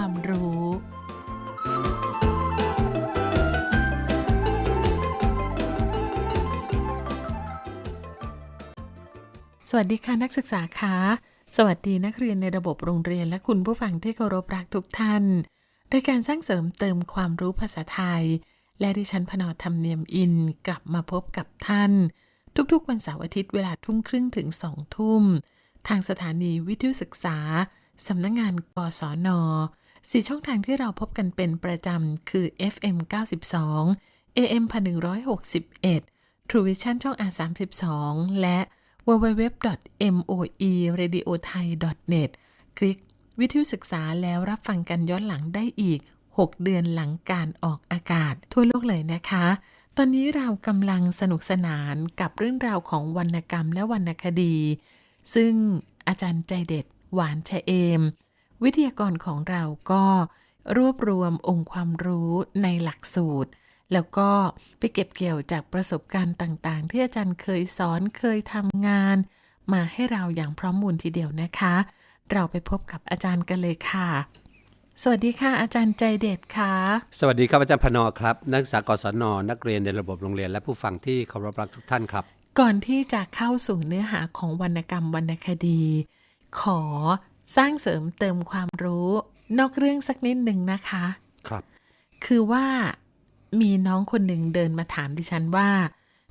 ความรู้ สวัสดีค่ะนักศึกษาคะสวัสดีนักเรียนในระบบโรงเรียนและคุณผู้ฟังที่เคารพรักทุกท่านรายการสร้างเสริมเติมความรู้ภาษาไทย และดิฉันพนอธรรมเนียมอินกลับมาพบกับท่าน ทุกๆวันเสาร์อาทิตย์เวลาทุ่มครึ่งถึงสองทุ่ม ทางสถานีวิทยุศึกษา สำนักงงานกศน สี่ช่องทางที่เราพบกันเป็นประจำคือ FM 92 AM 1161 True Vision ช่อง R32 และ www.moeradiothai.net คลิกวิทยุศึกษาแล้วรับฟังกันย้อนหลังได้อีก 6 เดือนหลังการออกอากาศ ทั่วโลกเลยนะคะ ตอนนี้เรากำลังสนุกสนานกับเรื่องราวของวรรณกรรมและวรรณคดี ซึ่งอาจารย์ใจเด็ดหวานชะเอม วิทยากรของเราก็รวบรวมองค์ความรู้ในหลักสูตร แล้วก็ไปเก็บเกี่ยวจากประสบการณ์ต่างๆ ที่อาจารย์เคยสอนเคยทำงาน มาให้เราอย่างพร้อมมูลทีเดียวนะคะ เราไปพบกับอาจารย์กันเลยค่ะ สวัสดีค่ะ อาจารย์ใจเด็ดค่ะ สวัสดีครับอาจารย์พนอครับ นักศึกษากศนนักเรียนในระบบโรงเรียน และผู้ฟังที่เคารพรักทุกท่านครับ ก่อนที่จะเข้าสู่เนื้อหาของวรรณกรรมวรรณคดี ขอ สร้างเสริมเติมความรู้ นอกเรื่องสักนิดหนึ่งนะคะ ครับ คือว่ามีน้องคนหนึ่งเดินมาถามดิฉันว่า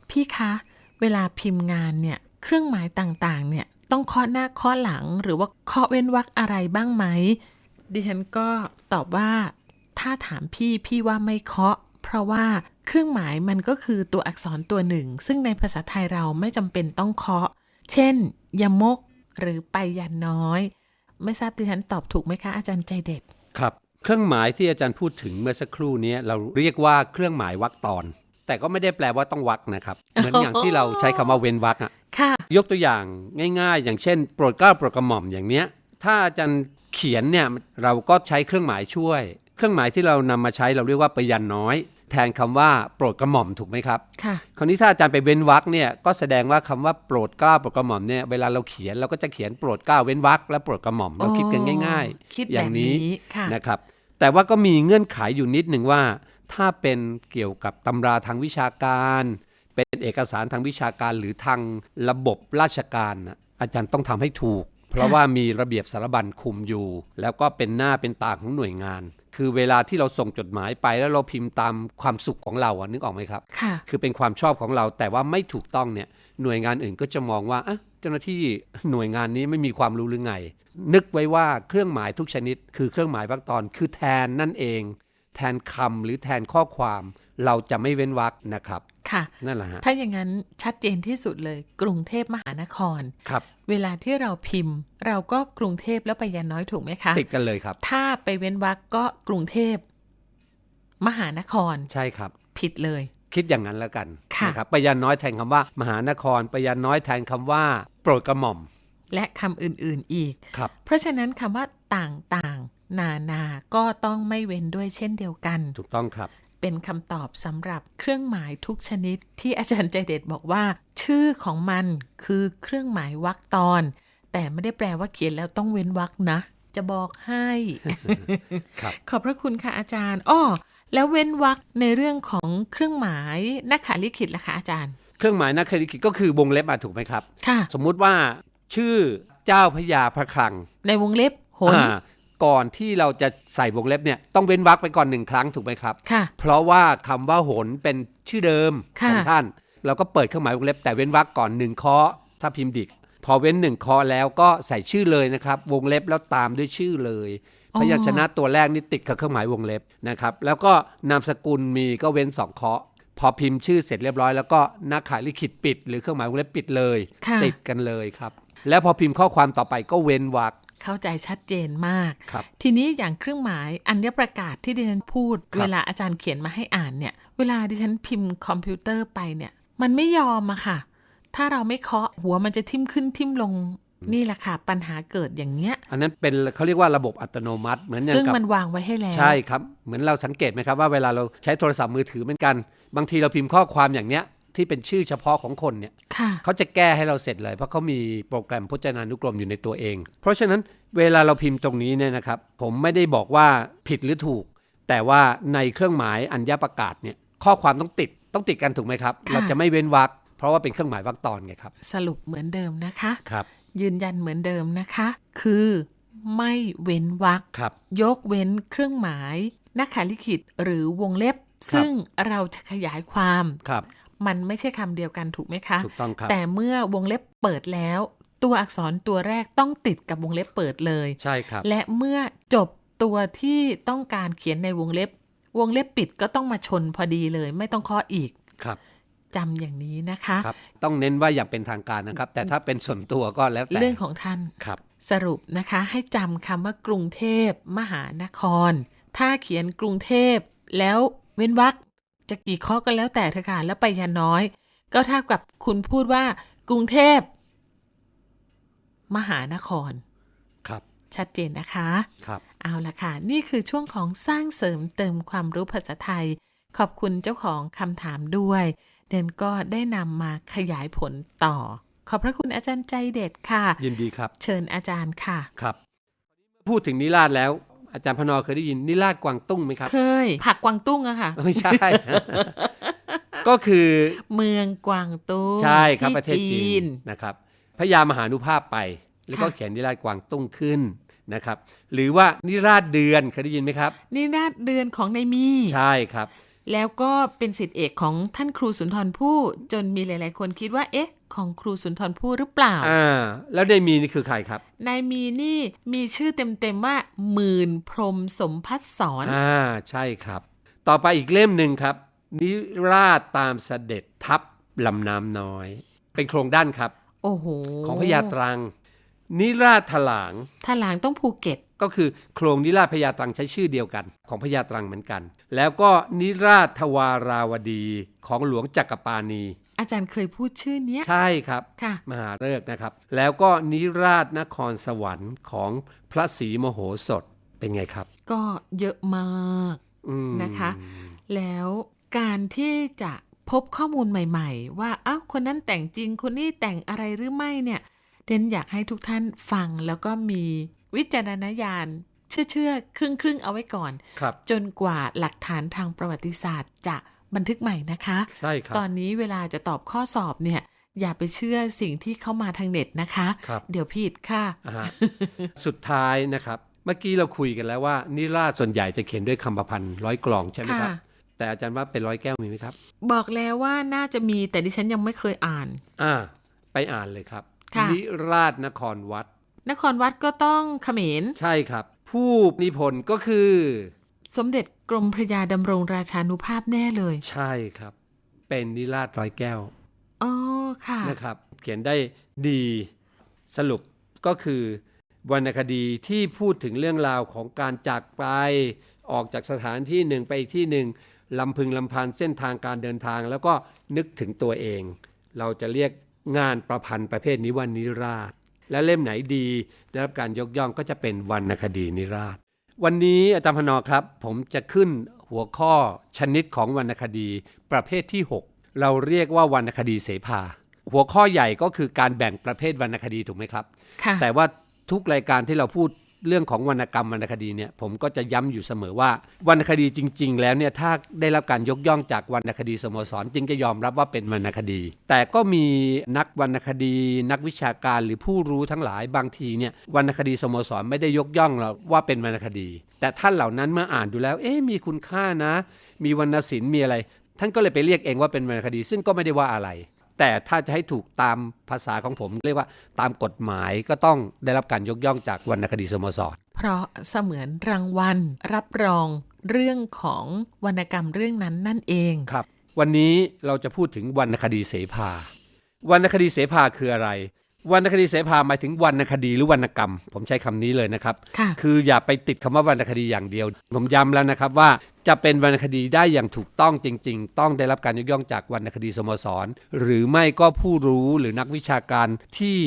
พี่คะ เวลาพิมพ์งานเนี่ยเครื่องหมายต่างๆ เนี่ยต้องเคาะหน้าเคาะหลัง หรือว่าเคาะเว้นวรรคอะไรบ้างไหมดิฉันก็ตอบว่า ถ้าถามพี่พี่ว่าไม่เคาะ เพราะว่าเครื่องหมายมันก็คือตัวอักษรตัวหนึ่ง ซึ่งในภาษาไทยเราไม่จำเป็นต้องเคาะ เช่นยมก หรือไปยันน้อย ไม่ทราบดิฉันตอบถูกไหมคะอาจารย์ใจเด็ด ครับ เครื่องหมายที่อาจารย์พูดถึงเมื่อสักครู่นี้เราเรียกว่าเครื่องหมายวรรคตอน แต่ก็ไม่ได้แปลว่าต้องวรรคนะครับ เหมือนอย่างที่เราใช้คำว่าเว้นวรรคอะค่ะยกตัวอย่างง่าย ๆ อย่างเช่น โปรดเกล้าโปรดกระหม่อมอย่างเนี้ย ถ้าอาจารย์เขียนเนี่ยเราก็ใช้เครื่องหมายช่วย เครื่องหมายที่เรานำมาใช้เราเรียกว่าประยันน้อย แทนคำว่าโปรดกระหม่อมถูกไหมครับค่ะคราวนี้ถ้าอาจารย์ไปเว้นวรรคเนี่ยก็แสดงว่าคำว่าโปรดเกล้าโปรดกระหม่อมเนี่ยเวลาเราเขียนเราก็จะเขียนโปรดเกล้าเว้นวรรคและโปรดกระหม่อมเราคิดกันง่ายคิดๆอย่างแบบนี้นี้ค่ะนะครับ แต่ว่าก็มีเงื่อนไขอยู่นิดหนึ่งว่า ถ้าเป็นเกี่ยวกับตำราทางวิชาการ เป็นเอกสารทางวิชาการหรือทางระบบราชการน่ะอาจารย์ต้องทำให้ถูก เพราะว่ามีระเบียบสารบัญคุมอยู่ แล้วก็เป็นหน้าเป็นตาของหน่วยงาน คือเวลาที่เราส่งจดหมายไปแล้วเราพิมพ์ตามความสุขของเราอะนึกออกไหมครับค่ะคือเป็นความชอบของเราแต่ว่าไม่ถูกต้องเนี่ยหน่วยงานอื่นก็จะมองว่าอะเจ้าหน้าที่หน่วยงานนี้ไม่มีความรู้หรือไง นึกไว้ว่าเครื่องหมายทุกชนิด คือเครื่องหมายวรรคตอนคือแทนนั่นเอง แทนคำหรือแทนข้อความ เราจะไม่เว้นวรรคนะครับ ค่ะ นั่นแหละฮะ ถ้าอย่างนั้นชัดเจนที่สุดเลยกรุงเทพมหานคร ครับ เวลาที่เราพิมพ์ เราก็กรุงเทพแล้วไปยันน้อยถูกไหมคะ ติดกันเลยครับ ถ้าไปเว้นวรรคก็กรุงเทพ มหานคร ใช่ครับ ผิดเลย คิดอย่างนั้นแล้วกันค่ะนะครับปยันน้อยแทนคำว่า มหานครปยันน้อยแทนคำว่า โปรดกระหม่อม และคำอื่นๆอีก ครับ เพราะฉะนั้นคำว่าต่างๆ นานา ก็ต้องไม่เว้นด้วยเช่นเดียวกัน ถูกต้องครับ เป็นคำตอบสำหรับเครื่องหมายทุกชนิดที่อาจารย์ใจเด็ดบอกว่า ชื่อของมันคือเครื่องหมายวรรคตอน แต่ไม่ได้แปลว่าเขียนแล้วต้องเว้นวรรคนะ จะบอกให้ครับขอบพระคุณค่ะอาจารย์อ้อแล้วเว้นวรรคในเรื่องของเครื่องหมายนักขาลิขิตล่ะคะอาจารย์ เครื่องหมายนักเครดิตก็คือวงเล็บมาถูกไหมครับ ค่ะ สมมุติว่าชื่อเจ้าพระยาพระคลัง ในวงเล็บหนอ่า ก่อนที่เราจะใส่วงเล็บเนี่ยต้องเว้นวรรคไปก่อนหนึ่งครั้งถูกไหมครับค่ะเพราะว่าคำว่าโหนเป็นชื่อเดิมค่ะของท่าน เราก็เปิดเครื่องหมายวงเล็บแต่เว้นวรรคก่อนหนึ่งเคาะถ้าพิมพ์ดิก พอเว้นหนึ่งเคาะแล้วก็ใส่ชื่อเลยนะครับ วงเล็บแล้วตามด้วยชื่อเลยพยัญชนะตัวแรกนี่ติดกับเครื่องหมายวงเล็บนะครับแล้วก็นามสกุลมีก็เว้นสองเคาะพอพิมพ์ชื่อเสร็จเรียบร้อยแล้วก็นักขายลิขิตปิด หรือเครื่องหมายวงเล็บปิดเลยค่ะติดกันเลยครับ แล้วพอพิมพ์ข้อความต่อไปก็เว้นวรรค เข้าใจชัดเจนมากครับทีนี้อย่างเครื่องหมายอัญญประกาศที่ดิฉันพูดครับเวลาอาจารย์เขียนมาให้อ่านเนี่ย เวลาดิฉันพิมพ์คอมพิวเตอร์ไปเนี่ย มันไม่ยอมอะค่ะ ถ้าเราไม่เคาะหัวมันจะทิ่มขึ้นทิ่มลงนี่แหละค่ะ ปัญหาเกิดอย่างเงี้ย อันนั้นเป็นเขาเรียกว่าระบบอัตโนมัติเหมือนอย่างซึ่งกับมันวางไว้ให้แล้ว ใช่ครับ เหมือนเราสังเกตไหมครับว่าเวลาเราใช้โทรศัพท์มือถือเหมือนกัน บางทีเราพิมพ์ข้อความอย่างเนี้ย ที่เป็นชื่อเฉพาะของคนเนี่ยค่ะเขาจะแก้ให้เราเสร็จเลย เพราะเขามีโปรแกรมพจนานุกรมอยู่ในตัวเอง เพราะฉะนั้นเวลาเราพิมพ์ตรงนี้เนี่ยนะครับ ผมไม่ได้บอกว่าผิดหรือถูก แต่ว่าในเครื่องหมายอัญญประกาศเนี่ยข้อความต้องติดต้องติดกันถูกไหมครับค่ะเราจะไม่เว้นวรรคเพราะว่าเป็นเครื่องหมายวรรคตอนไงครับ สรุปเหมือนเดิมนะคะครับยืนยันเหมือนเดิมนะคะ คือไม่เว้นวรรคครับยกเว้นเครื่องหมายนักขาลิขิตหรือวงเล็บซึ่งเราจะขยายความครับ มันไม่ใช่คำเดียวกันถูกไหมคะถูกต้องครับแต่เมื่อวงเล็บเปิดแล้ว ตัวอักษรตัวแรกต้องติดกับวงเล็บเปิดเลยใช่ครับ และเมื่อจบตัวที่ต้องการเขียนในวงเล็บ วงเล็บปิดก็ต้องมาชนพอดีเลย ไม่ต้องเคาะอีกครับจำอย่างนี้นะคะครับต้องเน้นว่าอย่างเป็นทางการนะครับ แต่ถ้าเป็นส่วนตัวก็แล้วแต่เรื่องของท่านครับ สรุปนะคะให้จำคำว่ากรุงเทพมหานคร ถ้าเขียนกรุงเทพแล้วเว้นวรรค จะกี่ข้อก็แล้วแต่เถอะค่ะ แล้วไปยันน้อย ก็เท่ากับคุณพูดว่ากรุงเทพ มหานคร ครับ ชัดเจนนะคะ ครับ เอาละค่ะ นี่คือช่วงของสร้างเสริมเติมความรู้ภาษาไทย ขอบคุณเจ้าของคำถามด้วย เดนก็ได้นำมาขยายผลต่อ ขอบพระคุณอาจารย์ใจเด็ดค่ะ ยินดีครับ เชิญอาจารย์ค่ะ ครับ พูดถึงนิราศแล้ว อาจารย์พนอเคยได้ยินนิราศกวางตุ้งไหมครับ เคย ผักกวางตุ้งอะค่ะ ไม่ใช่ ก็คือเมืองกวางตุ้งใช่ครับที่ประเทศจีนนะครับพระยามหานุภาพไป แล้วก็ค่ะเขียนนิราศกวางตุ้งขึ้นนะครับ หรือว่านิราศเดือนเคยได้ยินไหมครับนี่นาฏเดือนของนายมี ใช่ครับ แล้วก็เป็นสิทธิเอกของท่านครูสุนทรภู่จนมีหลาย ๆ คนคิดว่า เอ๊ะ ของครูสุนทรภู่หรือเปล่า อ่า แล้วได้มีนี่คือใครครับ นายมีนี่มีชื่อเต็ม ๆ ว่าหมื่นพรหมสมพัฒสอนอ่า ใช่ครับ ต่อไปอีกเล่มหนึ่งครับ นิราชตามเสด็จทับลำน้ำน้อย เป็นโครงด้านครับ โอ้โห ของพญาตรัง นิราชถลางถ้าหลางต้องภูเก็ต ก็คือโครงนิราชพญาตรังใช้ชื่อเดียวกันของพญาตรังเหมือนกัน แล้วก็นิราชทวาราวดีของหลวงจักรปานีอาจารย์เคยพูดชื่อเนี้ยใช่ครับค่ะมหาฤกษ์นะครับ แล้วก็นิราชนครสวรรค์ของพระศรีโมโหสถเป็นไงครับ ก็เยอะมากอืมนะคะ แล้วการที่จะพบข้อมูลใหม่ ๆ ว่าอ้าวคนนั้นแต่งจริงคนนี้แต่งอะไรหรือไม่เนี่ยเดนอยากให้ทุกท่านฟังแล้วก็มี วิจารณญาณเชื่อเชื่อๆครึ่งครึ่งๆเอาไว้ก่อนครับจนกว่าหลักฐานทางประวัติศาสตร์จะบันทึกใหม่นะคะ ใช่ครับ ตอนนี้เวลาจะตอบข้อสอบเนี่ย อย่าไปเชื่อสิ่งที่เข้ามาทางเน็ตนะคะครับเดี๋ยวผิดค่ะอ่าฮะสุดท้ายนะครับ เมื่อกี้เราคุยกันแล้วว่านิราชส่วนใหญ่จะเขียนด้วยคำประพันธ์ร้อยกลองใช่ไหมครับค่ะแต่อาจารย์ว่าเป็นร้อยแก้วมีไหมครับ บอกแล้วว่าน่าจะมีแต่ดิฉันยังไม่เคยอ่าน อ่า ไปอ่านเลยครับค่ะนิราชนครวัด นครวัดก็ต้องเขมร ใช่ครับ ผู้นิพนธ์ก็คือ สมเด็จกรมพระยาดำรงราชานุภาพแน่เลย ใช่ครับ เป็นนิราชร้อยแก้วอ๋อค่ะนะครับ เขียนได้ดีสรุปก็คือ วรรณคดีที่พูดถึงเรื่องราวของการจากไปออกจากสถานที่หนึ่งไปอีกที่หนึ่งลำพึงลำพันเส้นทางการเดินทาง แล้วก็นึกถึงตัวเอง เราจะเรียกงานประพันธ์ประเภทนี้ว่านิราช และเล่มไหนดีได้รับการยกย่องก็จะเป็นวรรณคดีนิราชวันนี้อาจารย์พนอครับ ผมจะขึ้นหัวข้อชนิดของวรรณคดีประเภทที่ 6 เราเรียกว่าวรรณคดีเสภา หัวข้อใหญ่ก็คือการแบ่งประเภทวรรณคดีถูกไหมครับค่ะแต่ว่าทุกรายการที่เราพูด เรื่องของวรรณกรรมวรรณคดีเนี่ยผมก็จะย้ำอยู่เสมอว่าวรรณคดีจริง ๆ แล้วเนี่ยถ้าได้รับการยกย่องจากวรรณคดีสโมสรจึงจะยอมรับว่าเป็นวรรณคดี แต่ก็มีนักวรรณคดี นักวิชาการหรือผู้รู้ทั้งหลายบางทีเนี่ยวรรณคดีสโมสรไม่ได้ยกย่องเราว่าเป็นวรรณคดี แต่ท่านเหล่านั้นเมื่ออ่านดูแล้ว เอ๊ะมีคุณค่านะ มีวรรณศิลป์มีอะไร ท่านก็เลยไปเรียกเองว่าเป็นวรรณคดี ซึ่งก็ไม่ได้ว่าอะไร แต่ถ้าจะให้ถูกตามภาษาของผม เรียกว่าตามกฎหมายก็ต้องได้รับการยกย่องจากวรรณคดีสโมสร เพราะเสมือนรางวัล รับรองเรื่องของวรรณกรรมเรื่องนั้นนั่นเองครับ วันนี้เราจะพูดถึงวรรณคดีเสภาวรรณคดีเสภาคืออะไร วรรณคดีเสภาหมายถึงวรรณคดีหรือวรรณกรรม ผมใช้คำนี้เลยนะครับค่ะคืออย่าไปติดคำว่าวรรณคดีอย่างเดียว ผมย้ำแล้วนะครับว่าจะเป็นวรรณคดีได้อย่างถูกต้องจริง ๆ ต้องได้รับการยกย่องจากวรรณคดีสโมสร หรือไม่ก็ผู้รู้หรือนักวิชาการที่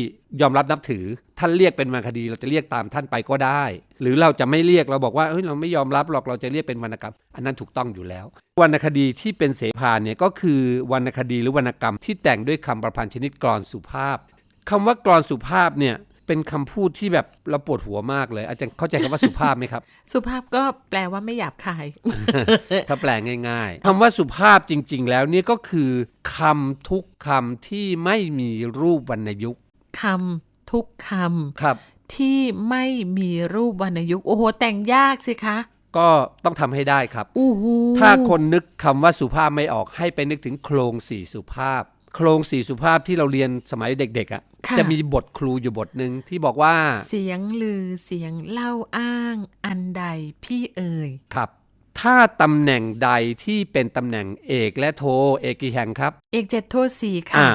ยอมรับนับถือ ท่านเรียกเป็นวรรณคดีเราจะเรียกตามท่านไปก็ได้ หรือเราจะไม่เรียกเราบอกว่าเฮ้ยเราไม่ยอมรับหรอกเราจะเรียกเป็นวรรณกรรม อันนั้นถูกต้องอยู่แล้ว วรรณคดีที่เป็นเสภาเนี่ยก็คือวรรณคดีหรือวรรณกรรมที่แต่งด้วยคำประพันธ์ชนิดกลอนสุภาพ คำว่ากลอนสุภาพเนี่ยเป็นคำพูดที่แบบเราปวดหัวมากเลย อาจารย์เข้าใจคำว่าสุภาพไหมครับ สุภาพก็แปลว่าไม่หยาบคาย ถ้าแปลง่ายๆคำว่าสุภาพจริง ๆ แล้วเนี่ยก็คือคำทุกคำที่ไม่มีรูปวรรณยุกต์คำทุกคครับำที่ไม่มีรูปวรรณยุกต์โอ้โหแต่งยากสิคะ ก็ต้องทำให้ได้ครับอู้หูถ้าคนนึกคำว่าสุภาพไม่ออกให้ไปนึกถึงโครงสี่สุภาพ โครงสี่สุภาพที่เราเรียนสมัยเด็กๆอะ่ะค่จะมีบทครูอยู่บทหนึ่งที่บอกว่า เสียงลือเสียงเล่าอ้าง อันใดพี่เอ่ยครับ ถ้าตำแหน่งใดที่เป็นตำแหน่งเอกและโท เอกกี่แห่งครับ เอกเจ็ดโทษสี่อ่าค่ะ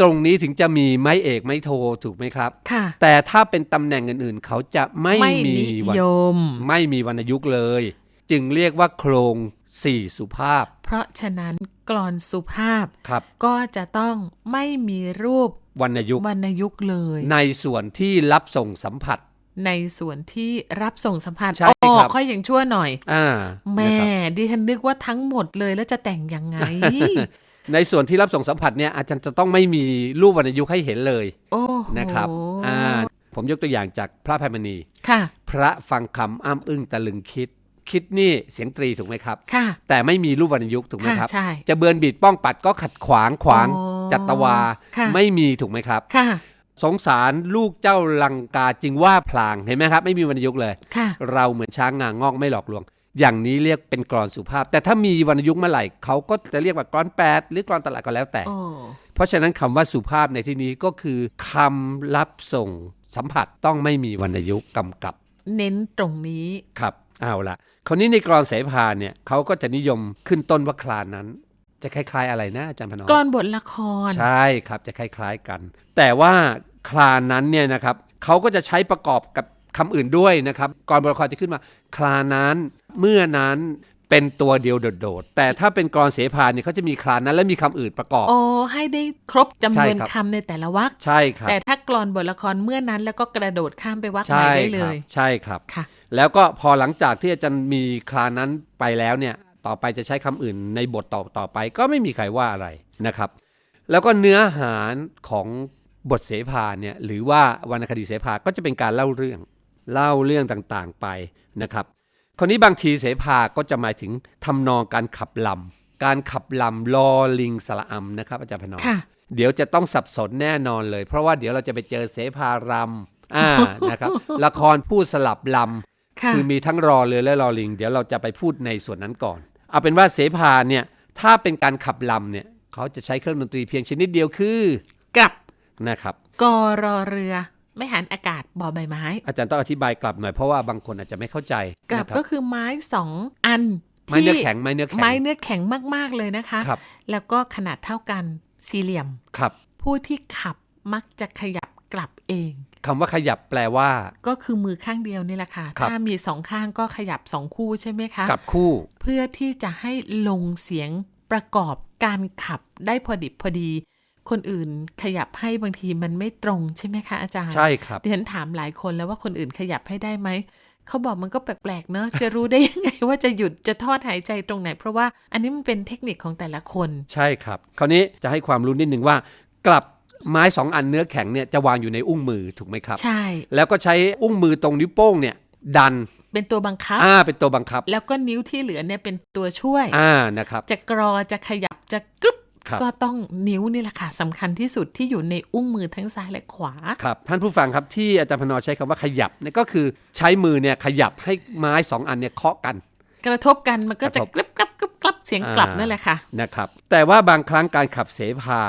ตรงนี้ถึงจะมีไม่เอกไม่โทถูกไหมครับ ค่ะ แต่ถ้าเป็นตำแหน่งอื่นๆ เขาจะไม่ไม่มีนิวรรยณมไม่มีวรรณยุกต์เลย จึงเรียกว่าโครง สี่สุภาพ เพราะฉะนั้นกลอนสุภาพ ครับ ก็จะต้องไม่มีรูปวรรณยุกต์วรรณยุกต์เลย ในส่วนที่รับส่งสัมผัส ในส่วนที่รับส่งสัมพันธ์ใช่อ๋อครับ ค่อยยังชั่วหน่อย อ่าแม่นะครับดิฉันนึกว่าทั้งหมดเลยแล้วจะแต่งยังไง ในส่วนที่รับส่งสัมผัสเนี่ยอาจารย์จะต้องไม่มีรูปวรรณยุกต์ให้เห็นเลยโอ้โหนะครับอ่าผมยกตัวอย่างจากพระอภัยมณี ค่ะ พระฟังคำอ้ำอึ้งตะลึงคิด คิดนี่เสียงตรีถูกไหมครับค่ะแต่ไม่มีรูปวรรณยุกต์ถูกไหมค่ะครับใช่จะเบือนบีดป้องปัดก็ขัดขวางขวางอ๋อจัตวาค่ะไม่มีถูกไหมครับค่ะสงสารลูกเจ้าลังกาจึงว่าพลางเห็นไหมครับ ไม่มีวรรณยุกต์เลยค่ะเราเหมือนช้างงางอกไม่หลอกลวง อย่างนี้เรียกเป็นกรอนสุภาพ แต่ถ้ามีวรรณยุกต์เมื่อไหร่เขาก็จะเรียกว่ากรอนแปดหรือกรอนตลาดก็แล้วแต่โอ้เพราะฉะนั้นคำว่าสุภาพในที่นี้ก็คือคำรับส่งสัมผัสต้องไม่มีวรรณยุกต์กำกับ เน้นตรงนี้ครับเอาละ คราวนี้ในกรอนเสภาเนี่ยเขาก็จะนิยมขึ้นต้นว่าคลานั้น จะคล้ายๆอะไรนะอาจารย์พนอมกลอนบทละคร ใช่ครับจะคล้ายๆกัน แต่ว่าคลานั้นเนี่ยนะครับเขาก็จะใช้ประกอบกับคำอื่นด้วยนะครับกรบทละครจะขึ้นมาคลานั้นเมื่อนั้นเป็นตัวเดียวโดดๆ แต่ถ้าเป็นกรอนเสภาเนี่ยเขาจะมีคลานั้นและมีคำอื่นประกอบ โอ้ให้ได้ครบจำนวนใช่ครับคำในแต่ละวรรคใช่ครับแต่ถ้ากลอนบทละครเมื่อนั้นแล้วก็กระโดดข้ามไปวรรคใหม่ใช่ได้คเลรับยใช่ครับค่ะ แล้วก็พอหลังจากที่อาจารย์มีคลานั้นไปแล้วเนี่ยต่อไปจะใช้คำอื่นในบทต่อต่อไปก็ไม่มีใครว่าอะไรนะครับ แล้วก็เนื้อหาของบทเสภาเนี่ยหรือว่าวรรณคดีเสภาก็จะเป็นการเล่าเรื่องเล่าเรื่องต่างๆไปนะครับคราวนี้บางทีเสภาก็จะหมายถึงทำนองการขับลำการขับลำลอลิงสระอำนะครับอาจารย์พนอมค่ะเดี๋ยวจะต้องสับสนแน่นอนเลย เพราะว่าเดี๋ยวเราจะไปเจอเสภารำอ่านะครับละครพูดสลับลำ ค่ะคือมีทั้งรอเรือและรอลิง เดี๋ยวเราจะไปพูดในส่วนนั้นก่อน เอาเป็นว่าเสภาเนี่ยถ้าเป็นการขับลำเนี่ยเขาจะใช้เครื่องดนตรีเพียงชนิดเดียวคือกับนะครับกอรอเรือไม่หันอากาศบ่อใบไม้ อาจารย์ต้องอธิบายกลับหน่อยเพราะว่าบางคนอาจจะไม่เข้าใจกลับนะครัก็คือไม้สองอันไม้เนื้อที่แข็งไม้เนื้อแข็งไม้เนื้อแข็งมาก ๆเลยนะคะครับแล้วก็ขนาดเท่ากันสี่เหลี่ยมครับ ผู้ที่ขับมักจะขยับ กลับเองคำว่าขยับแปลว่า ก็คือมือข้างเดียวนี่แหละค่ะครับถ้ามีสองข้างก็ขยับสองคู่ใช่ไหมคะกลับคู่ เพื่อที่จะให้ลงเสียงประกอบการขับได้พอดิบพอดี คนอื่นขยับให้บางทีมันไม่ตรงใช่ไหมคะอาจารย์ ใช่ครับดิฉันถามหลายคนแล้วว่าคนอื่นขยับให้ได้ไหมเขาบอกมันก็แปลกๆเนอะจะรู้ได้ยังไงว่าจะหยุดจะทอดหายใจตรงไหน เพราะว่าอันนี้มันเป็นเทคนิคของแต่ละคน ใช่ครับ คราวนี้จะให้ความรู้นิดหนึ่งว่ากลับ ไม้สองอันเนื้อแข็งเนี่ยจะวางอยู่ในอุ้งมือถูกไหมครับ ใช่ แล้วก็ใช้อุ้งมือตรงนิ้วโป้งเนี่ยดันเป็นตัวบังคับ อ่า เป็นตัวบังคับ แล้วก็นิ้วที่เหลือเนี่ยเป็นตัวช่วย อ่า นะครับ จะกรอ จะขยับ จะกรึบครับก็ต้องนิ้วนี่แหละค่ะสำคัญที่สุดที่อยู่ในอุ้งมือทั้งซ้ายและขวา ครับ ท่านผู้ฟังครับที่อาจารย์พนอใช้คำว่าขยับเนี่ยก็คือใช้มือเนี่ยขยับให้ไม้สองอันเนี่ยเคาะกัน กระทบกันมันก็จะกระทบกรึบกรับกรึบกรับเสียงกลับอ่านั่นั่นแหละค่ะ นะครับ แต่ว่าบางครั้งการขับเสภา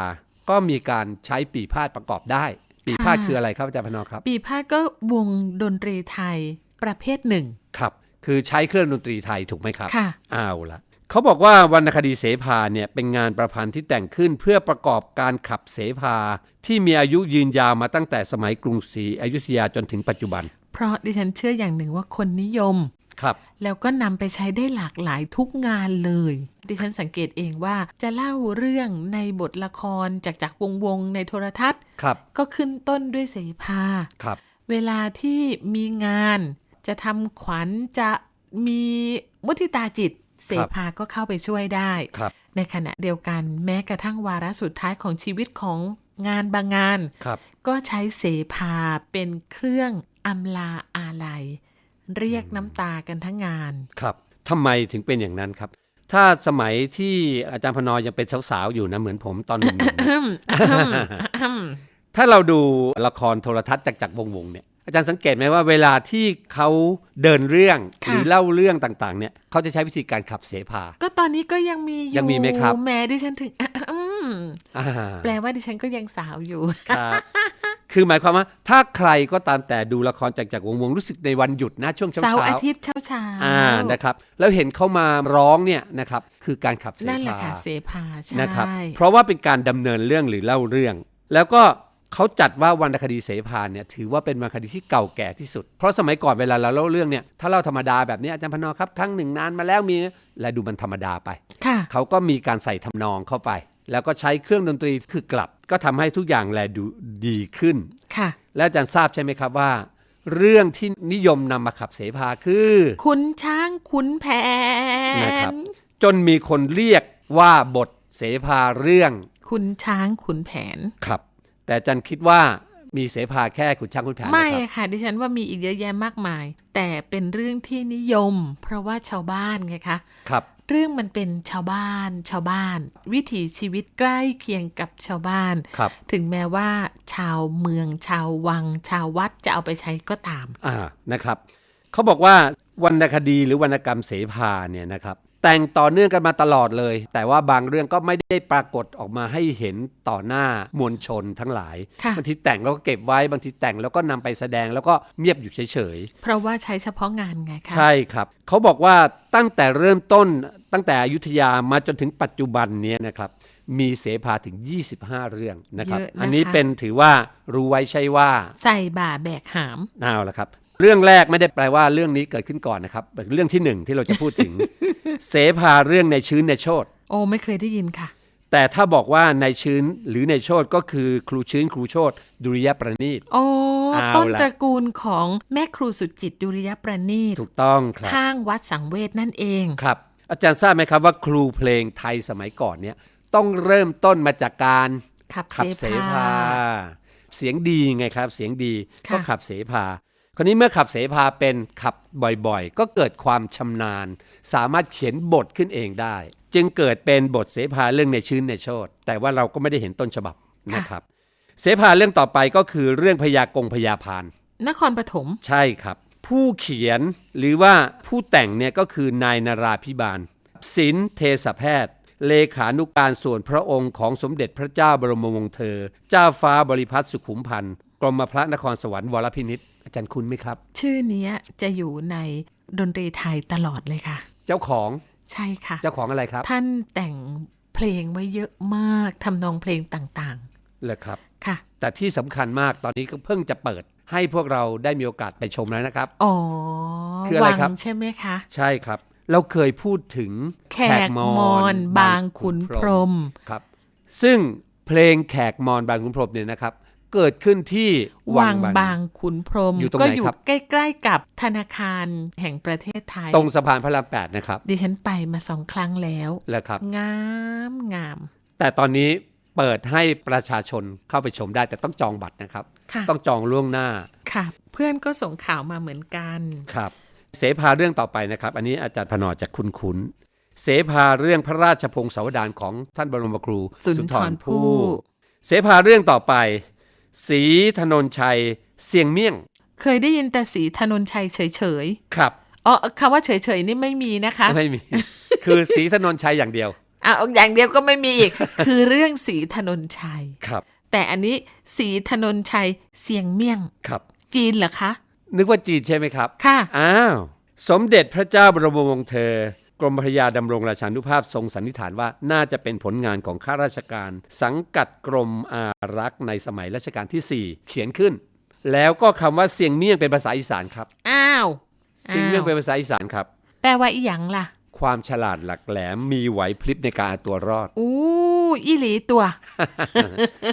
ก็มีการใช้ปีพาดประกอบได้ ปีพาดค่ะคืออะไรครับอาจารย์พนอครับ ปีพาดก็วงดนตรีไทยประเภทหนึ่งครับ คือใช้เครื่องดนตรีไทยถูกไหมครับค่ะเอาละเขาบอกว่าวรรณคดีเสภาเนี่ยเป็นงานประพันธ์ที่แต่งขึ้นเพื่อประกอบการขับเสภา ที่มีอายุยืนยาวมาตั้งแต่สมัยกรุงศรีอยุธยาจนถึงปัจจุบัน เพราะดิฉันเชื่ออย่างหนึ่งว่าคนนิยม ครับ แล้วก็นำไปใช้ได้หลากหลายทุกงานเลย ดิฉันสังเกตเองว่าจะเล่าเรื่องในบทละครจากจากวงวงๆในโทรทัศน์ครับ ก็ขึ้นต้นด้วยเสภาครับ เวลาที่มีงานจะทำขวัญจะมีมุทิตาจิตเสภาก็เข้าไปช่วยได้ครับในขณะเดียวกันแม้กระทั่งวาระสุดท้ายของชีวิตของงานบางงานครับก็ใช้เสภาเป็นเครื่องอำลาอาลัย เรียกน้ำตากันทั้งงาน ครับทำไมถึงเป็นอย่างนั้นครับ ถ้าสมัยที่อาจารย์พนอยังเป็นสาวๆอยู่นะเหมือนผมตอนหนุ่มๆเนี่ยถ้าเราดูละครโทรทัศน์จากจากวงวงๆเนี่ยอาจารย์สังเกตไหมว่าเวลาที่เขาเดินเรื่องค่ะหรือเล่าเรื่องต่างๆ เนี่ยเขาจะใช้วิธีการขับเสพา ก็ตอนนี้ก็ยังมีอยู่ยังมีไหมครับแม้ดิฉันถึงอืมอ่าแปลว่าดิฉันก็ยังสาวอยู่ ครับคือหมายความว่าถ้าใครก็ตามแต่ดูละครจากจากวงวงๆรู้สึกในวันหยุดนะช่วงเช้าเสาร์ๆอาทิตย์เช้าเช้าๆอ่านะครับแล้วเห็นเขามาร้องเนี่ยนะครับคือการขับเสนั่นแหละพาค่ะเสภาใช่นะครับเพราะว่าเป็นการดำเนินเรื่องหรือเล่าเรื่อง แล้วก็เขาจัดว่าวรรณคดีเสภาเนี่ยถือว่าเป็นวรรณคดีที่เก่าแก่ที่สุด เพราะสมัยก่อนเวลาเราเล่าเรื่องเนี่ยถ้าเล่าธรรมดาแบบนี้อาจารย์พนอครับครั้งหนึ่งนานมาแล้วมีและดูมันธรรมดาไปค่ะเขาก็มีการใส่ทำนองเข้าไป แล้วก็ใช้เครื่องดนตรีคือกลับ ก็ทำให้ทุกอย่างแลดูดีขึ้น ค่ะ และอาจารย์ทราบใช่ไหมครับว่า เรื่องที่นิยมนำมาขับเสภาคือ ขุนช้างขุนแผนะครับนจนมีคนเรียกว่าบทเสภาเรื่องขุนช้างขุนแผน ครับ แต่อาจารย์คิดว่ามีเสภาแค่ขุนช้างขุนแผนไม่นะครับ ค่ะ ดิฉันว่ามีอีกเยอะแยะมากมาย แต่เป็นเรื่องที่นิยม เพราะว่าชาวบ้านไงคะ ครับ เรื่องมันเป็นชาวบ้าน ชาวบ้าน วิถีชีวิตใกล้เคียงกับชาวบ้านครับถึงแม้ว่า ชาวเมืองชาววัง ชาววัดจะเอาไปใช้ก็ตามอ่านะครับ เขาบอกว่าวรรณคดีหรือวรรณกรรมเสภาเนี่ยนะครับ แต่งต่อเนื่องกันมาตลอดเลย แต่ว่าบางเรื่องก็ไม่ได้ปรากฏออกมาให้เห็นต่อหน้ามวลชนทั้งหลายค่ะบางทีแต่งแล้วก็เก็บไว้บางทีแต่งแล้วก็นำไปแสดงแล้วก็เงียบอยู่เฉยเพราะว่าใช้เฉพาะงานไงคะๆใช่ครับ เขาบอกว่าตั้งแต่เริ่มต้น ตั้งแต่อยุธยามาจนถึงปัจจุบันเนี้นะครับมีเสภาถึง 25 เรื่องนะครับเยอะนะคะอันนี้เป็นถือว่ารู้ไว้ใช่ว่า ใส่บ่าแบกหามเอาละครับ เรื่องแรกไม่ได้แปลว่าเรื่องนี้เกิดขึ้นก่อนนะครับเป็นเรื่องที่หนึ่งที่เราจะพูดถึง เสภาเรื่องในชื้นในโชตโอ้ไม่เคยได้ยินค่ะ แต่ถ้าบอกว่าในชื้นหรือในโชตก็คือครูชื้นครูโชตดุริยประณีตโอ้เอาต้นล่ะตระกูลของแม่ครูสุจิตดุริยประณีตถูกต้องครับข้างวัดสังเวชนั่นเองครับ อาจารย์ทราบไหมครับว่าครูเพลงไทยสมัยก่อนเนี่ยต้องเริ่มต้นมาจากการขับขับเสเสพาภาเสียงดีไงครับ เสียงดีค่ะก็ขับเสภาคราวนี้เมื่อขับเสภาเป็นขับบ่อยๆ ก็เกิดความชำนาญ สามารถเขียนบทขึ้นเองได้ จึงเกิดเป็นบทเสภาเรื่องในชื้นในโชตแต่ว่าเราก็ไม่ได้เห็นต้นฉบับนะครับ เสภาเรื่องต่อไปก็คือเรื่องพญากงพญาพานนครปฐมใช่ครับ ผู้เขียนหรือว่าผู้แต่งเนี่ยก็คือนายนาราพิบาลศิลป์เทสแพทย์ เลขานุการส่วนพระองค์ของสมเด็จพระเจ้าบรมวงศ์เธอ เจ้าฟ้าบริพัตรสุขุมพันธ์กรมพระนครสวรรค์วรพินิษอาจารย์คุณไหมครับ ชื่อเนี้ยจะอยู่ในดนตรีไทยตลอดเลยค่ะ เจ้าของใช่ค่ะ เจ้าของอะไรครับ ท่านแต่งเพลงไว้เยอะมากทำนองเพลงต่างเลยครับๆค่ะ แต่ที่สำคัญมากตอนนี้ก็เพิ่งจะเปิด ให้พวกเราได้มีโอกาสไปชมแล้วนะครับ อ๋อคืออะไรวังครับ ใช่ไหมคะ ใช่ครับ เราเคยพูดถึงแขกมอนบางขุนพรหมครับ ซึ่งเพลงแขกมอนบางขุนพรหมเนี่ยนะครับ เกิดขึ้นที่วังบางขุนพรหมอยู่ตรงไหนก็อยู่ครับใกล้ ๆ กับธนาคารแห่งประเทศไทย ตรงสะพานพระรามแปดนะครับ ดิฉันไปมาสองครั้งแล้วแหละครับ งามงาม แต่ตอนนี้ เปิดให้ประชาชนเข้าไปชมได้แต่ต้องจองบัตรนะครับค่ะต้องจองล่วงหน้าค่ะ เพื่อนก็ส่งข่าวมาเหมือนกันครับ เสภาเรื่องต่อไปนะครับ อันนี้อาจารย์พนอจะคุ้นๆเสภาเรื่องพระราชพงศาวดารของท่านบรมครู สุนทรภู่เสภาเรื่องต่อไปศรีถนนชัยเสียงเมี่ยง เคยได้ยินแต่สีถนนชัยเฉยครับๆอ๋อคำว่าเฉยๆนี่ไม่มีนะคะ ไม่มี คือศรีถนนชัยอย่างเดียว อะอย่างเดียวก็ไม่มีอีก คือเรื่องสีถนนชัยครับ แต่อันนี้สีถนนชัยเสียงเมี่ยงครับ จีนเหรอคะ นึกว่าจีนใช่ไหมครับ ค่ะ อ้าว สมเด็จพระเจ้าบรมวงศ์เธอ กรมพระยาดำรงราชานุภาพทรงสันนิษฐานว่าน่าจะเป็นผลงานของข้าราชการ สังกัดกรมอารักษ์ในสมัยรัชกาลที่ 4 เขียนขึ้น แล้วก็คำว่าเสียงเมี่ยงเป็นภาษาอีสานครับ อ้าว เสียงเมี่ยงเป็นภาษาอีสานครับ แปลว่าอีหยังล่ะ ความฉลาดหลักแหลมมีไหวพริบในการเอาตัวรอด อู้อีหลีตัว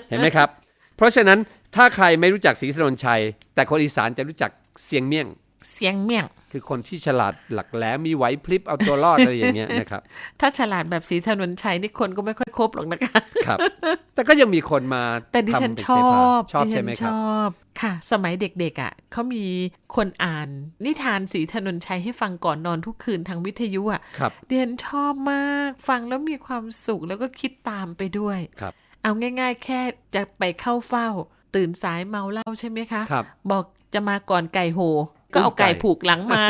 เห็นไหมครับ เพราะฉะนั้นถ้าใครไม่รู้จักศรีถนนชัย แต่คนอีสานจะรู้จักเสียงเมี่ยง เสียงเมี่ยง คือคนที่ฉลาดหลักแหลมมีไหวพริบเอาตัวรอดอะไรอย่างเงี้ยนะครับ ถ้าฉลาดแบบสีถนนชัยนี่คนก็ไม่ค่อยคบหรอกนะคะครับ แต่ก็ยังมีคนมา แต่ดิฉันทำเป็ชเสอภาบชอบดิใช่ฉัไหมนคชรับอบค่ะ สมัยเด็กๆอะเขามีคนอ่านนิทานสีถนนชัยให้ฟังก่อนนอนทุกคืนทางวิทยุอะครับดิฉันชอบมากฟังแล้วมีความสุขแล้วก็คิดตามไปด้วยครับ เอาง่าย ๆ แค่จะไปเข้าเฝ้า ตื่นสายเมาเหล้าใช่ไหมคะครับบอกจะมาก่อนไก่โหก็เอาไก่ไก่ผูกหลังมา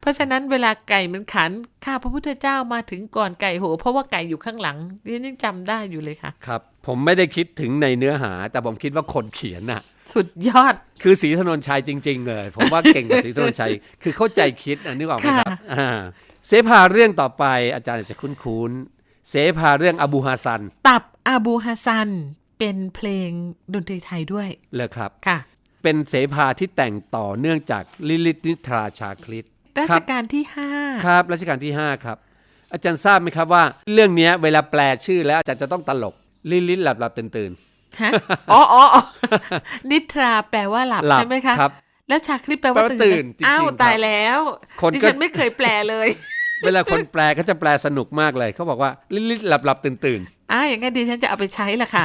เพราะฉะนั้นเวลาไก่มันขันข้าพระพุทธเจ้ามาถึงก่อนไก่โห เพราะว่าไก่อยู่ข้างหลังดิฉันยังจำได้อยู่เลยค่ะ ครับ ผมไม่ได้คิดถึงในเนื้อหา แต่ผมคิดว่าคนเขียนน่ะ สุดยอด คือสีถนนชัยจริง ๆ เลย ผมว่าเก่งกว่าสีถนนชัย คือเข้าใจคิดอะนึกออกไหมครับค่ะอ่าเสภาเรื่องต่อไปอาจารย์อาจจะคุ้นๆเสภาเรื่องอบูฮาซัน ตับอาบูฮัสซันเป็นเพลงดนตรีไทยด้วย เลยครับ ค่ะ เป็นเสภาที่แต่งต่อเนื่องจากลิลิตนิทราชาคลิตรัครัชบกาลที่ห้าครับรัชกาลที่ 5 ครับ อาจารย์ทราบไหมครับว่า เรื่องเนี้ยเวลาแปลชื่อแล้วอาจารย์จะต้องตลกลิลิตหลับหลับตื่นตื่นฮะอ๋ออ๋ออ๋อนิทราแปลว่าหลับหลับใช่ไหมคะครับ แล้วชาคลิปแปลว่าแปลว่าตื่นตื่นจริงๆอ้าวครับตายแล้วคนก็ดิฉันไม่เคยแปลเลย เวลาคนแปลเขาจะแปลสนุกมากเลยเขาบอกว่าลิลิตหลับหลับตื่นตื่น อ้าวอย่างนั้นดิฉันจะเอาไปใช้ละค่ะ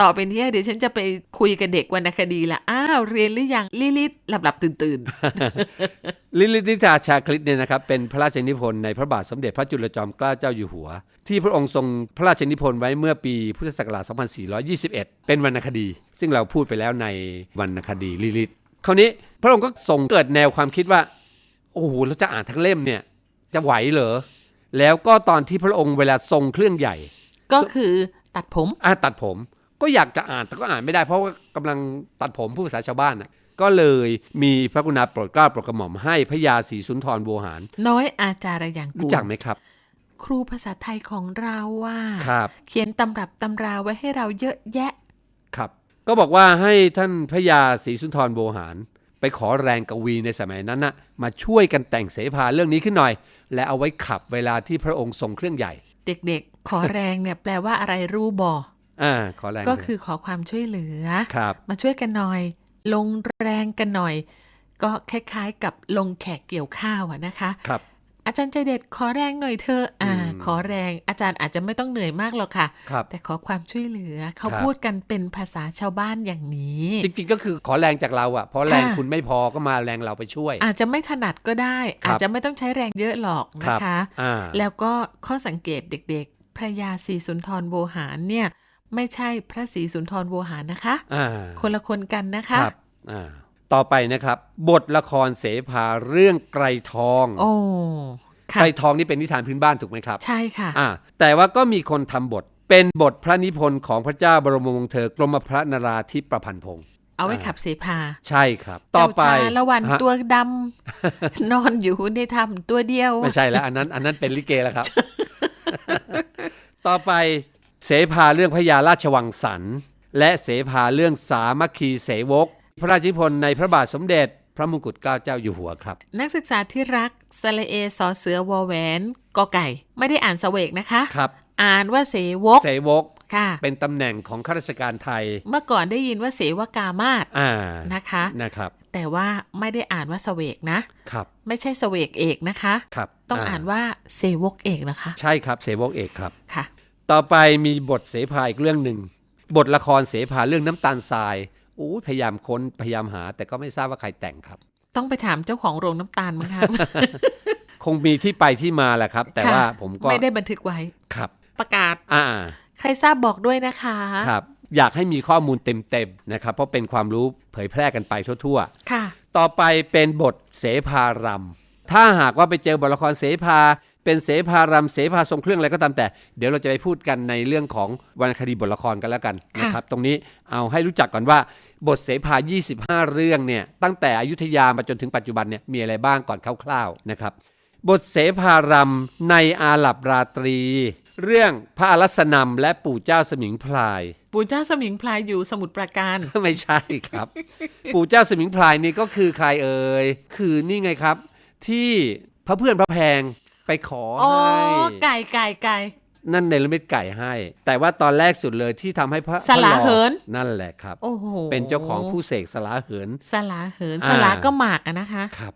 ต่อไปนี้เดี๋ยวฉันจะไปคุยกับเด็กวรรณคดีละอ้าวเรียนหรือยังลิลิตหลับหลับตื่นตื่นลิลิตนิทราชาคลิตเนี่ยนะครับเป็นพระราชนิพนธ์ในพระบาทสมเด็จพระจุลจอมเกล้าเจ้าอยู่หัว ที่พระองค์ทรงพระราชนิพนธ์ไว้เมื่อปีพุทธศักราช 2421 เป็นวรรณคดี ซึ่งเราพูดไปแล้วในวรรณคดีลิลิตคราวนี้พระองค์ก็ทรงเกิดแนวความคิดว่าโอ้โหเราจะอ่านทั้งเล่มเนี่ยจะไหวเหรอแล้วก็ตอนที่พระองค์เวลาทรงเครื่องใหญ่ ก็คือตัดผมอะตัดผมก็อยากจะอ่านแต่ก็อ่านไม่ได้เพราะว่ากำลังตัดผมผู้ภาษาชาวบ้านน่ะก็เลยมีพระกรุณาโปรดเกล้าโปรดกระหม่อมให้พระยาศรีสุนทรโวหาร น้อยอาจารย์อย่างกูรู้ลจักไหมครับ ครูภาษาไทยของเราว่าครับเขียนตำรับตำราไว้ให้เราเยอะแยะ ครับ ก็บอกว่าให้ท่านพระยาศรีสุนทรโวหาร ไปขอแรงกวีในสมัยนั้นนะมาช่วยกันแต่งเสภาเรื่องนี้ขึ้นหน่อย และเอาไว้ขับเวลาที่พระองค์ทรงเครื่องใหญ่ เด็กๆ ขอแรงเนี่ยแปลว่าอะไรรู้บออ่าขอแรงก็คือขอความช่วยเหลือครับมาช่วยกันหน่อย ลงแรงกันหน่อย ก็คล้ายๆกับลงแขกเกี่ยวข้าวอะนะคะครับอาจารย์ใจเด็ดขอแรงหน่อยเธอะอ่าอืมขอแรงอาจารย์อาจจะไม่ต้องเหนื่อยมากหรอกค่ะครับแต่ขอความช่วยเหลือ เขาครับพูดกันเป็นภาษาชาวบ้านอย่างนี้ จริงๆก็คือขอแรงจากเราอะเพราะแรงค่ะคุณไม่พอก็มาแรงเราไปช่วย อาจจะไม่ถนัดก็ได้ครับอาจจะไม่ต้องใช้แรงเยอะหรอกครันะบคะอ่าแล้วก็ข้อสังเกตเด็กๆ พระยาศรีสุนทรโวหารเนี่ยไม่ใช่พระศรีสุนทรโวหารนะคะอ่าคนละคนกันนะคะครับอ่าต่อไปนะครับ บทละครเสภาเรื่องไกรทอง โอ้ค่ะไกรทองนี่เป็นนิทานพื้นบ้านถูกไหมครับ ใช่ค่ะอ่าแต่ว่าก็มีคนทำบท เป็นบทพระนิพนธ์ของพระเจ้าบรมวงศ์เธอกรมพระนราธิประพันธ์พงศ์ เอาไว้อ่าขับเสพา ใช่ครับ ต่อไปเจ้าชาละวันฮะตัวดำนอนอยู่ในถ้ำตัวเดียว ไม่ใช่แล้ว อันนั้น อันนั้นเป็นลิเกแล้วครับ ต่อไปเสภาเรื่องพระยาราชวังสันและเสภาเรื่องสามัคคีเสวก พระราชนิพนธ์ในพระบาทสมเด็จ พระมงกุฎเกล้าเจ้าอยู่หัวครับ นักศึกษาที่รักสระเอสอเสือวอแหวนกอไก่ ไม่ได้อ่านเสวกนะคะครับ อ่านว่าเสวกเสวกค่ะ เป็นตำแหน่งของข้าราชการไทย เมื่อก่อนได้ยินว่าเสวกามาศอ่านะคะนะครับ แต่ว่าไม่ได้อ่านว่าเสวกนะครับ ไม่ใช่เสวกเอกนะคะครับต้องอ่านว่าเสวกเอกนะคะ ใช่ครับเสวกเอกครับค่ะ ต่อไปมีบทเสภาอีกเรื่องหนึ่งบทละครเสภาเรื่องน้ำตาลทรายอู้พยายามค้นพยายามหา แต่ก็ไม่ทราบว่าใครแต่งครับ ต้องไปถามเจ้าของโรงน้ำตาลมั้งคะคงมีที่ไปที่มาแหละครับ แต่ค่ะว่าผมก็ไม่ได้บันทึกไว้ครับ ประกาศอ่า ใครทราบบอกด้วยนะคะครับอยากให้มีข้อมูลเต็มๆนะครับ เพราะเป็นความรู้เผยแพร่กันไปทั่วค่ะๆต่อไปเป็นบทเสภารำถ้าหากว่าไปเจอบทละครเสภา เป็นเสภารำเสภาทรงเครื่องอะไรก็ตามแต่ เดี๋ยวเราจะไปพูดกันในเรื่องของวรรณคดีบทละครกันแล้วกันค่ะนะครับ ตรงนี้เอาให้รู้จักก่อนว่าบทเสภา 25 เรื่องเนี่ยตั้งแต่อยุธยามาจนถึงปัจจุบันเนี่ยมีอะไรบ้างก่อนคร่าวๆนะครับ บทเสภารำในอาหลับราตรี เรื่องพระอรัสนำและปู่เจ้าสมิงพลาย ปู่เจ้าสมิงพลายอยู่สมุทรปราการ ไม่ใช่ครับ ปู่เจ้าสมิงพลายนี่ก็คือใครเอ่ยคือนี่ไงครับ ที่พระเพื่อนพระแพงไปขออ๋อให้ไก่ไก่ไก่นั่นเนรมิตไก่ให้ แต่ว่าตอนแรกสุดเลยที่ทำให้พระสลาพระอเหินนั่นแหละครับโอ้โหเป็นเจ้าของผู้เสกสลาเหินสลาเหินอ่าสลาก็หมากอะนะคะครับ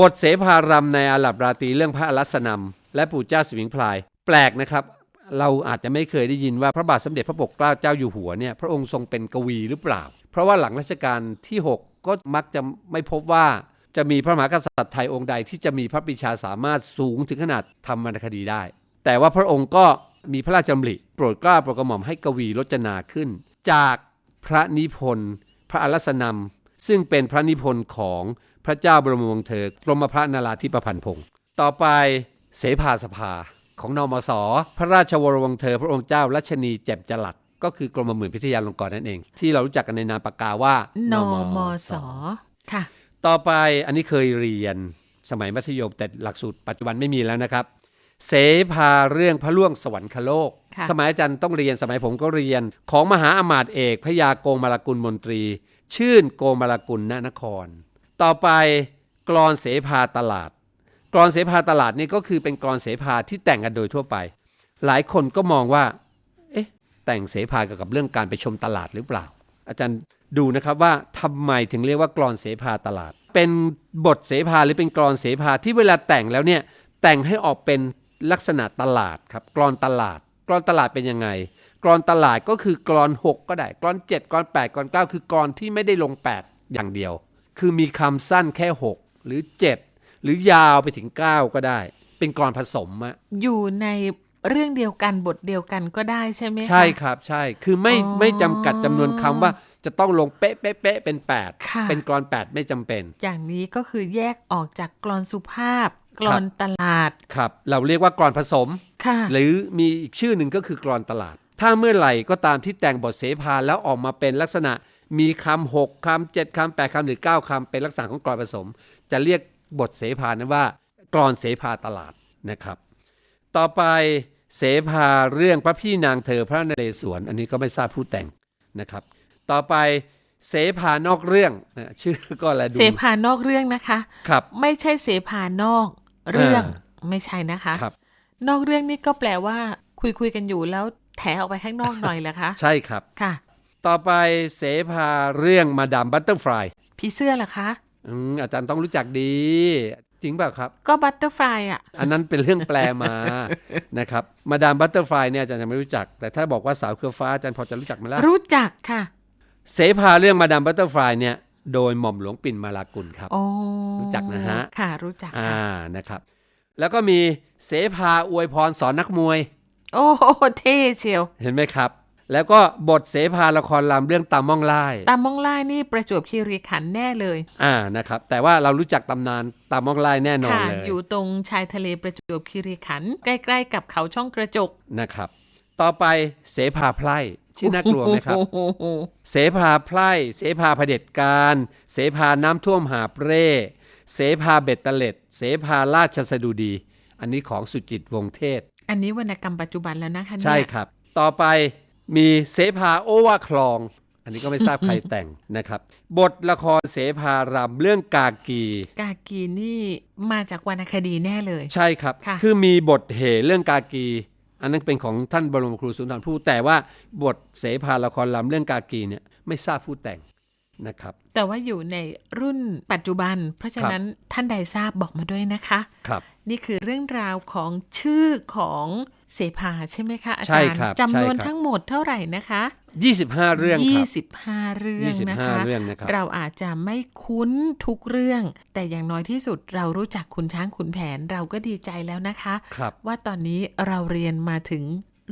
บทเสภารำในอาหรับราตรีเรื่องพระอรัสนมและปู่เจ้าสมิงพลาย แปลกนะครับเราอาจจะไม่เคยได้ยินว่าพระบาทสมเด็จพระปกเกล้าเจ้าอยู่หัวเนี่ยพระองค์ทรงเป็นกวีหรือเปล่า เพราะว่าหลังรัชกาลที่ 6 ก็มักจะไม่พบว่าจะมีพระมหากษัตริย์ไทยองค์ใดที่จะมีพระปรีชาสามารถสูงถึงขนาดทำวรรณคดีได้ แต่ว่าพระองค์ก็มีพระราชดำริโปรดเกล้าโปรดกระหม่อมให้กวีรจนาขึ้น จากพระนิพนธ์พระอรัสนมซึ่งเป็นพระนิพนธ์ของพระเจ้าบรมวงศ์เธอกรมพระนาราธิปพันธ์พงศ์ต่อไปเสภาสภา ของนมสพระราชวรวงศ์เธอพระองค์เจ้ารัชนีแจ่มจรัสก็คือกรมหมื่นพิทยาลงกรณ์นั่นเอง ที่เรารู้จักกันในนามปากกาว่านมสค่ะ ต่อไปอันนี้เคยเรียนสมัยมัธยมแต่หลักสูตรปัจจุบันไม่มีแล้วนะครับ เสภาเรื่องพระล่วงสวรรคโลกค่ะสมัยอาจารย์ต้องเรียนสมัยผมก็เรียน ของมหาอมาตย์เอกพระยาโกงมลกุลมนตรี ชื่นโกงมลกุลณนคร ต่อไปกรอนเสภาตลาด กรอนเสภาตลาดนี่ก็คือเป็นกรอนเสภาที่แต่งกันโดยทั่วไป หลายคนก็มองว่า เอ๊ะ แต่งเสภาเกี่ยวกับเรื่องการไปชมตลาดหรือเปล่า อาจารย์ดูนะครับว่าทำไมถึงเรียกว่ากรอนเสภาตลาด เป็นบทเสภาหรือเป็นกรอนเสภาที่เวลาแต่งแล้วเนี่ยแต่งให้ออกเป็นลักษณะตลาดครับกรอนตลาด กรอนตลาดเป็นยังไง กรอนตลาดก็คือกรอน 6 ก็ได้ กรอน 7 กรอน 8 กรอน 9 คือกรอนที่ไม่ได้ลง 8 อย่างเดียว คือมีคำสั้นแค่ 6 หรือ 7 หรือยาวไปถึง 9 ก็ได้ เป็นกรอนผสมอะอยู่ในเรื่องเดียวกันบทเดียวกันก็ได้ใช่ไหมคะใช่ครับใช่คือไม่อ๋อไม่จำกัดจำนวนคำว่าจะต้องลงเป๊ะเป๊ะเป๊ะเป็นค่ะ8เป็นกรอน 8 ไม่จำเป็น อย่างนี้ก็คือแยกออกจากกรอนสุภาพ กรอนตลาดครับ เราเรียกว่ากรอนผสมค่ะหรือมีอีกชื่อหนึ่งก็คือกรอนตลาด ถ้าเมื่อไหร่ก็ตามที่แต่งบทเสภาแล้วออกมาเป็นลักษณะมีคำหกคำเจ็ดคำแปดคำหรือเก้าคำเป็นลักษณะของกรอนผสม จะเรียก บทเสภานั้นว่ากรอนเสภาตลาดนะครับ ต่อไปเสภาเรื่องพระพี่นางเธอพระนเรศวรอันนี้ก็ไม่ทราบผู้แต่งนะครับ ต่อไปเสภานอกเรื่องนะชื่อก็อะไรดูเสภานอกเรื่องนะคะครับไม่ใช่เสภานอกเรื่องอ่ไม่ใช่นะคะครับนอกเรื่องนี่ก็แปลว่า คุยคุยๆกันอยู่แล้วแถออกไปข้างนอกหน่อยเหรอคะ ใช่ครับค่ะ ต่อไปเสภาเรื่องมาดามบัตเตอร์ฟลายผีเสื้อเหรอคะ อืมอาจารย์ต้องรู้จักดี จริงเปล่าครับ ก็บัตเตอร์ฟลายอะ อันนั้นเป็นเรื่องแปลมานะครับ มาดามบัตเตอร์ฟลายเนี่ยอาจารย์ยังไม่รู้จัก แต่ถ้าบอกว่าสาวเครือฟ้าอาจารย์พอจะรู้จักไหมล่ะ รู้จักค่ะ เสภาเรื่องมาดามบัตเตอร์ฟลายเนี่ยโดยหม่อมหลวงปิ่นมาลากุลครับโอ้รู้จักนะฮะ ค่ะ รู้จัก อ่าค่ะนะครับ แล้วก็มีเสภาอวยพรสอนนักมวย โอ้โหเท่เชียว เห็นไหมครับ แล้วก็บทเสภาละครลำเรื่องตามม่องไล่ตามมองไล่นี่ประจวบคีรีขันธ์แน่เลย อ่านะครับ แต่ว่าเรารู้จักตำนานตามม่องไล่แน่นอนค่ะเลยอยู่ตรงชายทะเลประจวบคีรีขันธ์ใกล้ ๆ กับเขาช่องกระจกนะครับ ต่อไปเสภาไพร่ชื่อน่ากลัวไหมครับโอ้โหเสภาไพร่เสภาเผด็จการ เสภาน้ำท่วมหาบเร่ เสภาเบ็ดเตล็ด เสภาราชสดุดี อันนี้ของสุจิตวงศ์เทศ อันนี้วรรณกรรมปัจจุบันแล้วนะคะเนี่ยใช่ครับ ต่อไป มีเสภาโอวาคลอง อันนี้ก็ไม่ทราบใครแต่งนะครับ บทละครเสภารำเรื่องกากี กากีนี่มาจากวรรณคดีแน่เลย ใช่ครับค่ะคือมีบทเหเรื่องกากี อันนั้นเป็นของท่านบรมครูสุนทรภู่แต่ว่าบทเสภาละครลำเรื่องกากีเนี่ยไม่ทราบผู้แต่ง นะครับ แต่ว่าอยู่ในรุ่นปัจจุบัน เพราะฉะนั้นท่านใดทราบบอกมาด้วยนะคะครับนี่คือเรื่องราวของชื่อของเสภาใช่ไหมคะอาใช่จารย์ครับจำนวนใช่ครับทั้งหมดเท่าไหร่นะคะ 25 เรื่องครับ25 เรื่องนะคะ25เรื่องนะครับ เราอาจจะไม่คุ้นทุกเรื่อง แต่อย่างน้อยที่สุดเรารู้จักขุนช้างขุนแผนเราก็ดีใจแล้วนะคะครับว่าตอนนี้เราเรียนมาถึง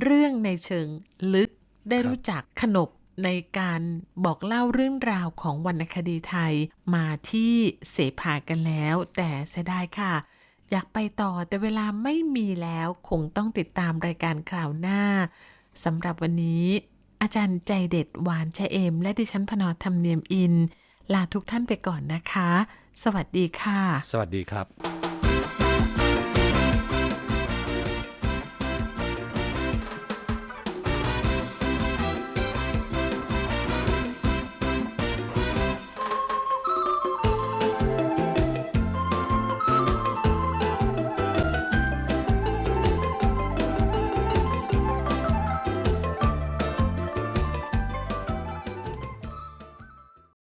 เรื่องในเชิงลึกได้ครับรู้จักขนบ ในการบอกเล่าเรื่องราวของวรรณคดีไทยมาที่เสภากันแล้ว แต่เสียดายค่ะ อยากไปต่อแต่เวลาไม่มีแล้วคงต้องติดตามรายการคราวหน้าสำหรับวันนี้ อาจารย์ใจเด็ดหวานชะเอม และดิฉันพนอธรรมเนียมอิน ลาทุกท่านไปก่อนนะคะ สวัสดีค่ะ สวัสดีครับ